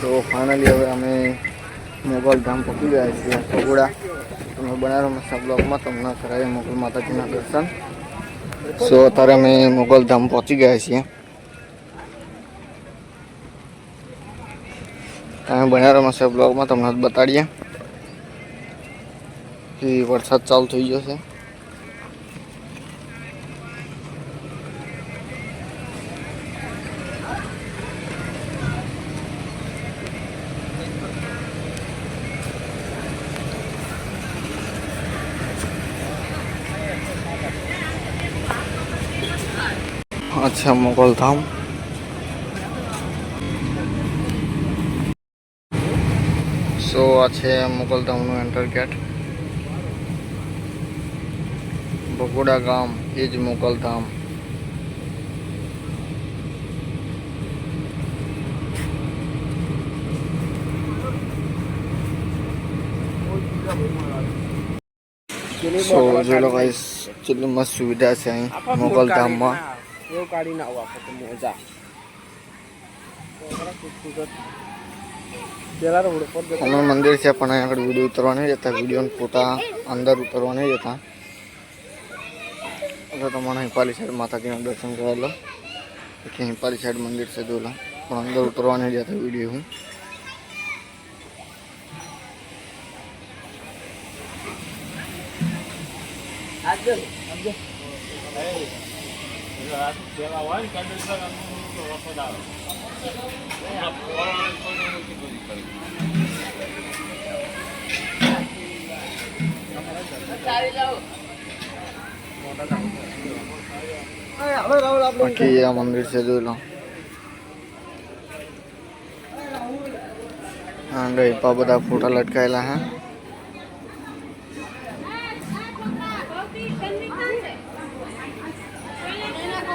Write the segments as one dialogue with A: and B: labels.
A: તો ફાઇનલી હવે અમે મોગલ ધામ પહોંચી ગયા છીએ ફગોડા અમે બનારો મસ્તા બ્લોકમાં તમને કરાવીએ મોગલ માતાજીના દર્શન સો અત્યારે અમે મોગલ ધામ પહોંચી ગયા છીએ તમે બનારો મસ્તા બ્લોકમાં તમને બતાડીએ કે વરસાદ ચાલુ થઈ ગયો છે अच्छा Mughal Dham so Mughal Dham no enter gate Bogura গ্রাম इज मुगल धाम सो जो लोग एक्चुअली मस्त सुविधा से आई मुगल धाम में
B: એવું કાઢી નાખો આખો તો મોજા
A: હનુમાન મંદિર છે પણ અહીંયા આગળ વિડીયો ઉતરવા નહીં જતા વિડીયો ફોટા અંદર ઉતરવા નહીં જતા એટલે તમારે હિંપાલી સાઈડ માતાજીના દર્શન કરેલો કે હિંપાલી સાઈડ મંદિર છે જોલા પણ અંદર ઉતરવા નહીં જતા વિડીયો હું આજે આજે પેલા બાકી આ મંદિર છે જોઈ લો હા ગઈ બધા ફોટા લટકાયેલા હા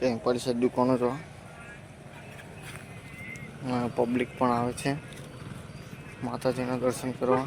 A: ત્યાં પડી દુકાનો જો પબ્લિક પણ આવે છે માતાજીના દર્શન કરવા